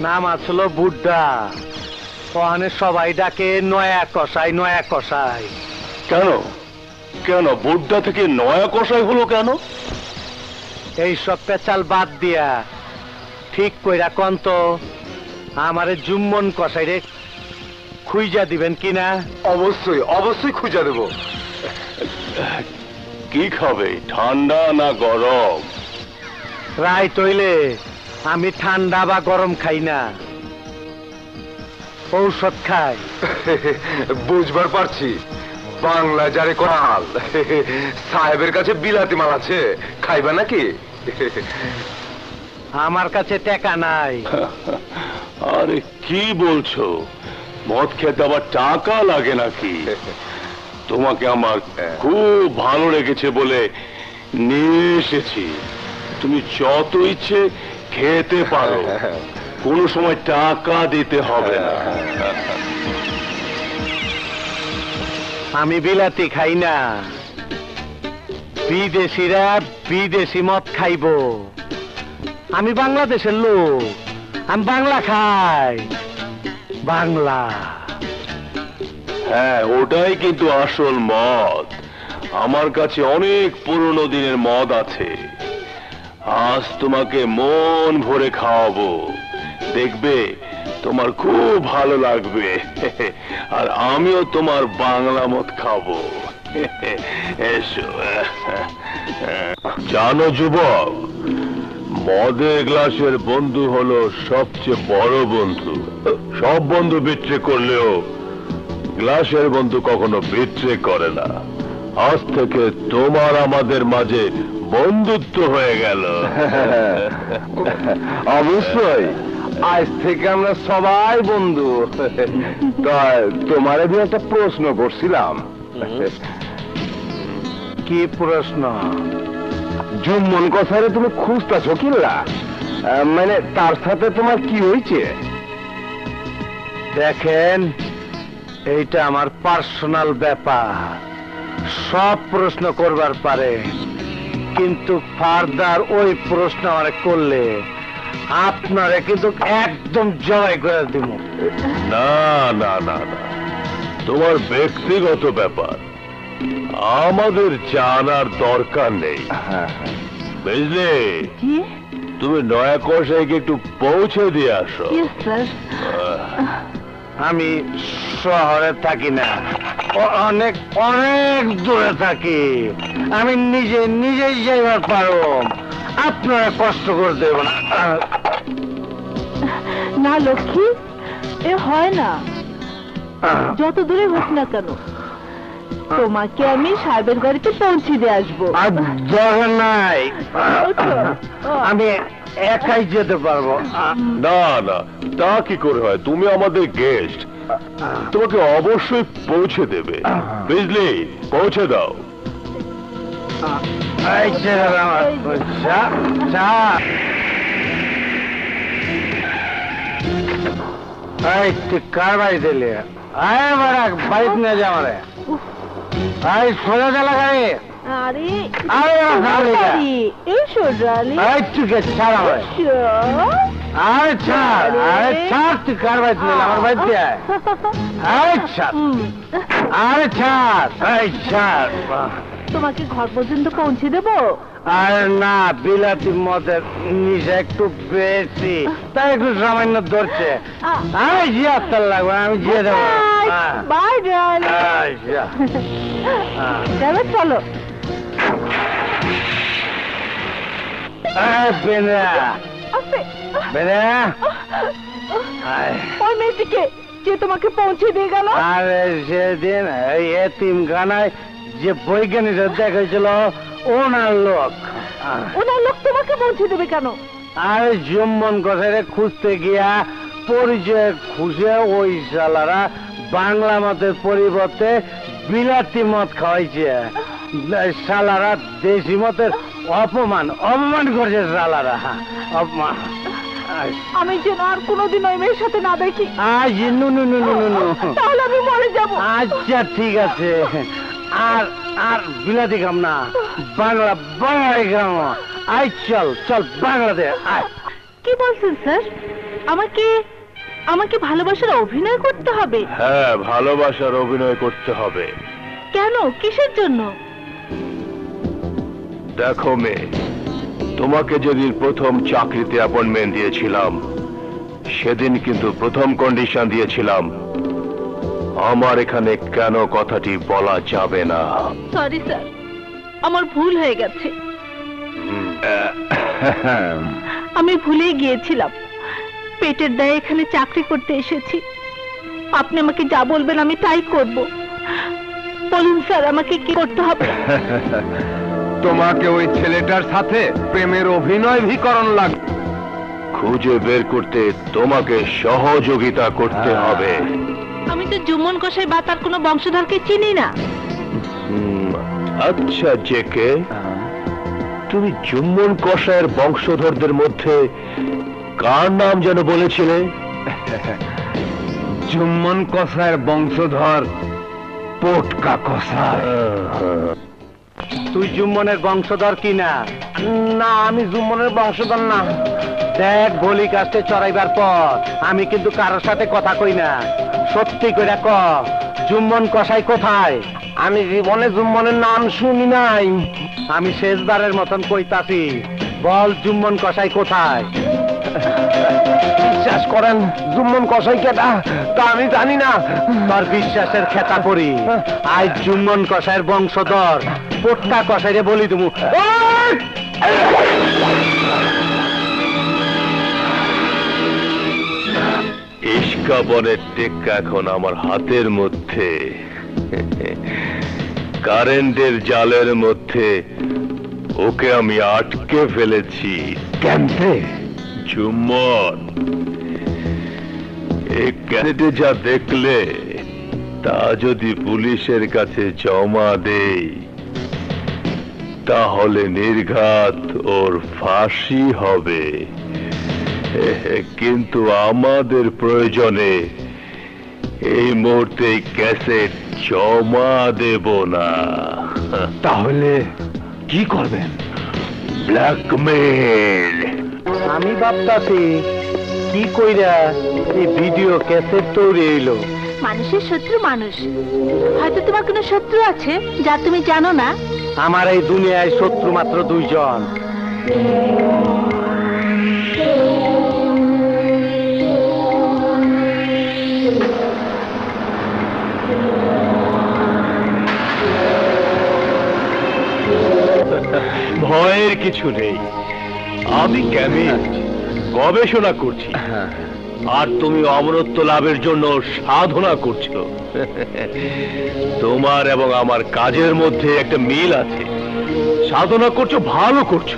নাম আসলো বুড্ডা। ওখানে সবাই ডাকে নয়া কষাই নয়া কষাই কেন? কেন বুড্ডা থেকে নয়া কষাই হলো কেন? এই সব পেচাল বাদ দিয়া। ঠিক কইরা কন্ত আমারে জুম্মন কষাই রে খুইজা দিবেন কিনা অবশ্যই অবশ্যই খুঁজে দেবো। কি খাবে ঠান্ডা না গরম? রায় তৈলে। আমি ঠান্ডা বা গরম খাই না। ঔষধ খাই। বুঝবার পারছি। বাংলা যারে কোনাল সাহেবের কাছে বিলাতি মাল আছে। খাইবা নাকি? আমার কাছে টাকা নাই। আরে কি বলছো? মদ খেতে আবার টাকা লাগে নাকি? তোমাকে আমার খুব ভালো লেগেছে বলে নিয়ে এসেছি। তুমি যত ইচ্ছে খেতে পারো। কোনো সময় টাকা দিতে হবে না। আমি বিলাতি খাই না। বিদেশিরা বিদেশি মদ খাইবো। আমি বাংলাদেশের লোক। আমি বাংলা খাই। বাংলা। হ্যাঁ ওটাই কিন্তু আসল মদ। আমার কাছে অনেক পুরনো দিনের মদ আছে। আজ তোমাকে মন ভরে খাওয়াবো। দেখবে তোমার খুব ভালো লাগবে। আর আমিও তোমার বাংলা মদ খাব। এসো। জানো যুবক, মদের গ্লাসের বন্ধু হলো সবচেয়ে বড় বন্ধু। সব বন্ধু বিট্রে করলেও গ্লাসের বন্ধু কখনো বিট্রে করে না। আজ থেকে তোমার আমাদের মাঝে বন্ধুত্ব হয়ে গেল। অবশ্যই। আজ থেকে আমরা সবাই বন্ধু। তোমার আমি একটা প্রশ্ন করছিলাম। কি প্রশ্ন? জুম্মন কথারে তুমি খুঁজতেছো কিল্লা? মানে তার সাথে তোমার কি হয়েছে দেখেন এইটা আমার পার্সোনাল ব্যাপার। সব প্রশ্ন করবার পারে। কিন্তু ফার্দার ওই প্রশ্ন আমার করলে আপনারে কিন্তু একদম জয় করে দিব। না না না না। তোমার ব্যক্তিগত ব্যাপার। আমাদের জানার দরকার নেই। হ্যাঁ বুঝলে? তুমি নয়া কষাইকে একটু পৌঁছে দিয়ে আসো। আমি শহরে থাকি না। অনেক অনেক দূরে থাকি। আমি নিজে নিজেই যাইবার পারো আপনারা কষ্ট করে দেব না না লক্ষ্মী এ হয় না। যত দূরে হোক না কেন তোমাকে আমি সাহেবের বাড়িতে পৌঁছে দিয়ে আসব। দরকার নাই। আমি একাই যেতে পারব। না না তা কি করে হয়? তুমি আমাদের গেস্ট তোমাকে অবশ্যই পৌঁছে দেবে। বুঝলি? পৌঁছে দাও। কার বাড়ি দিলি? আয় বাড়িতে নিয়ে যা সোজা চালা গাড়ি আরে আরে। আরে, ছাড় আরে ছাড় আরে ছাড় তুই কার বাড়িতে নিলি আমার বাড়িতে আয়। আরে ছাড় আরে ছাড় এই ছাড় তোমাকে ঘর পর্যন্ত পৌঁছে দেবো? আরে না বিলাতি মদের নিচে একটু বেশি। তাই একটু সামান্য ধরছে। আমি জিয়া তার লাগবে আমি জিয়ে দেবো। বাই আচ্ছা। চলো। এই বেনে, আস্তে। বেনে। আয়। ওই মেয়েটিকে যে তোমাকে পৌঁছে দিয়ে গেল আরে সেদিন এতিম গানায় যে বৈজ্ঞানিকরা দেখেছিল ওনার লোক ওনার লোক তোমাকে পৌঁছে দেবে কেন আরে জুম্মন কথারে খুঁজতে গিয়া পরিচয় খুঁজে ওই শালারা বাংলা মতের পরিবর্তে বিলাতি মত খাওয়াইছে শালারা দেশি মতের অপমান অপমান করছে শালারা। অপমান। আমি যেন আর কোনোদিন ওই মেয়ের সাথে না দেখি। আজ নু নু নু নু নু নু তাহলে আমি মরে যাব। আচ্ছা ঠিক আছে। আর আর বিলাতি খাম না। বাংলা বাংলায় খাম। আই চল চল বাংলাদেশ আয়। কি বলছেন স্যার? আমাকে আমাকে ভালোবাসার অভিনয় করতে হবে। হ্যাঁ ভালোবাসার অভিনয় করতে হবে। কেন? কিসের জন্য? দেখো মেয়ে তোমাকে যেদিন প্রথম চাকরিতে অ্যাপয়েন্টমেন্ট দিয়েছিলাম সেদিন কিন্তু প্রথম কন্ডিশন দিয়েছিলাম। আমার এখানে কেন কথাটি বলা যাবে না? সরি স্যার আমার ভুল হয়ে গেছে। আমি ভুলেই গিয়েছিলাম। পেটের দায়ে এখানে চাকরি করতে এসেছি। আপনি আমাকে যা বলবেন আমি তাই করব। বলুন স্যার আমাকে কি করতে হবে? তোমাকে ওই ছেলেটার সাথে প্রেমের অভিনয় ভিকরণ লাগবে খুঁজে বের করতে তোমাকে সহযোগিতা করতে। হবে। আমি তো জুম্মন কষাই বা তার কোনো বংশধরকে চিনি না। আচ্ছা জেকে। তুমি জুম্মন কষায়ের বংশধরদের মধ্যে কার নাম যেন বলেছিলে? জুম্মন কষায়ের বংশধর পোটকা কষায় তুই জুম্মনের বংশধর কি না না আমি জুম্মনের বংশধর না। দেখ বলি কাস্তে চড়াইবার পর আমি কিন্তু কারোর সাথে কথা কই না। সত্যি করে ক জুম্মন কষাই কোথায়? আমি জীবনে জুম্মনের নাম শুনি নাই। আমি শেষবারের মতন কইতাছি বল জুম্মন কষাই কোথায়? বিশ্বাস করেন জুম্মন কষাই কেটা? তা আমি জানি না। তোর বিশ্বাসের খেতা করি আজ জুম্মন কষাইয়ের বংশধর। পোটকা কষাইরে বলি তুমি। ইস্কা বনের টেক্কা এখন আমার হাতের মধ্যে। কারেন্টের জালের মধ্যে। ওকে আমি আটকে ফেলেছি। কেমতে চুম্বন। এই ক্যারেটে যা দেখলে তা যদি পুলিশের কাছে জমা দেই তাহলে নির্ঘাত ওর ফাঁসি হবে। কিন্তু আমাদের প্রয়োজনে এই মুহূর্তে ক্যাসেট জমা দেব না। তাহলে কি করবেন? ব্ল্যাকমেল আমি ভাবতাছি কি কইরা এই ভিডিও ক্যাসেট তৈরি হইল? মানুষের শত্রু মানুষ। হয়তো তোমার কোনো শত্রু আছে যা তুমি জানো না? আমার এই দুনিয়ায় শত্রু মাত্র দুইজন। ভয়ের কিছু নেই। আমি কেমিস্ট গবেষণা করছি। আর তুমি অমরত্ব লাভের জন্য সাধনা করছ। তোমার এবং আমার কাজের মধ্যে একটা মিল আছে। সাধনা করছ, ভালো করছ।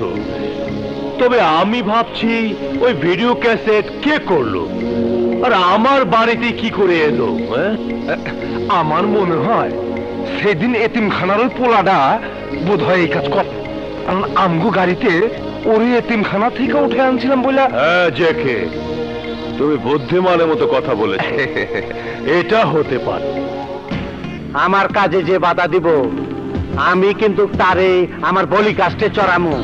তবে আমি ভাবছি, ওই ভিডিও ক্যাসেট কে করল? আর আমার বাড়িতে কি করে এলো হ্যাঁ? আমার মনে হয়, সেদিন এতিমখানার ওই পোলাটা বোধ হয় এই কাজ কর কারণ আমগো গাড়িতে ওরে এতিমখানা থেকে উঠে আনছিলাম বলে হ্যাঁ জেকে। তুমি বুদ্ধিমানের মতো কথা বলেছ। এটা হতে পারে। আমার কাজে যে বাধা দিব আমি কিন্তু তারে আমার বলি কাস্টে চড়ামু।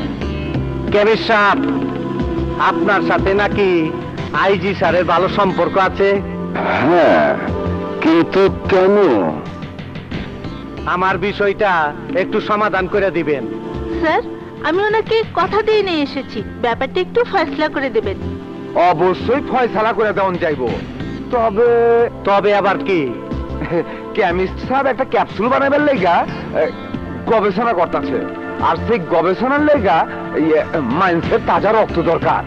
কেবির সাহেব আপনার সাথে নাকি আইজি স্যারের ভালো সম্পর্ক আছে? হ্যাঁ কিন্তু কেন? আমার বিষয়টা একটু সমাধান করে দিবেন। স্যার আমি ওনাকে কথা দিয়ে নিয়ে এসেছি। ব্যাপারটা একটু ফয়সলা করে দেবেন। অবশ্যই ফয়সালা করে দেওয়ান যাইব। তবে তবে আবার কি? কেমিস্ট সাহেব একটা ক্যাপসুল বানাবেন লেগা গবেষণা করতেছে আর সেই গবেষণার লেগা মাইন্সের তাজা রক্ত দরকার।